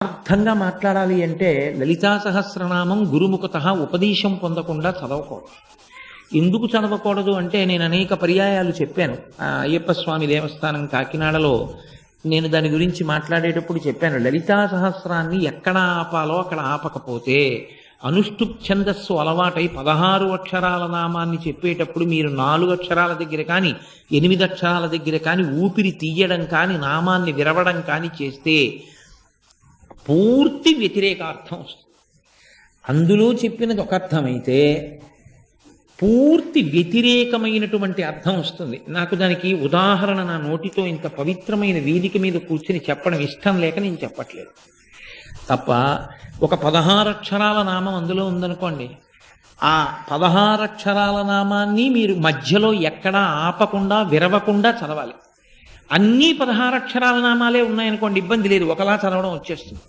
అర్థంగా మాట్లాడాలి అంటే లలితా సహస్రనామం గురుముఖత ఉపదేశం పొందకుండా చదవకూడదు. ఎందుకు చదవకూడదు అంటే నేను అనేక పర్యాయాలు చెప్పాను. అయ్యప్ప స్వామి దేవస్థానం కాకినాడలో నేను దాని గురించి మాట్లాడేటప్పుడు చెప్పాను. లలితా సహస్రాన్ని ఎక్కడ ఆపాలో అక్కడ ఆపకపోతే అనుష్ఠుప్ ఛందస్సు అలవాటై పదహారు అక్షరాల నామాన్ని చెప్పేటప్పుడు మీరు నాలుగు అక్షరాల దగ్గర కానీ ఎనిమిది అక్షరాల దగ్గర కానీ ఊపిరి తీయడం కానీ నామాన్ని విరవడం కానీ చేస్తే పూర్తి వ్యతిరేకార్థం వస్తుంది. అందులో చెప్పినది ఒక అర్థమైతే పూర్తి వ్యతిరేకమైనటువంటి అర్థం వస్తుంది. నాకు దానికి ఉదాహరణ నా నోటితో ఇంత పవిత్రమైన వేదిక మీద కూర్చుని చెప్పడం ఇష్టం లేక నేను చెప్పట్లేదు. తప్ప ఒక పదహారక్షరాల నామం అందులో ఉందనుకోండి. ఆ పదహారక్షరాల నామాన్ని మీరు మధ్యలో ఎక్కడా ఆపకుండా విరవకుండా చదవాలి. అన్నీ పదహారక్షరాల నామాలే ఉన్నాయనుకోండి ఇబ్బంది లేదు. ఒకలా చదవడం వచ్చేస్తుంది.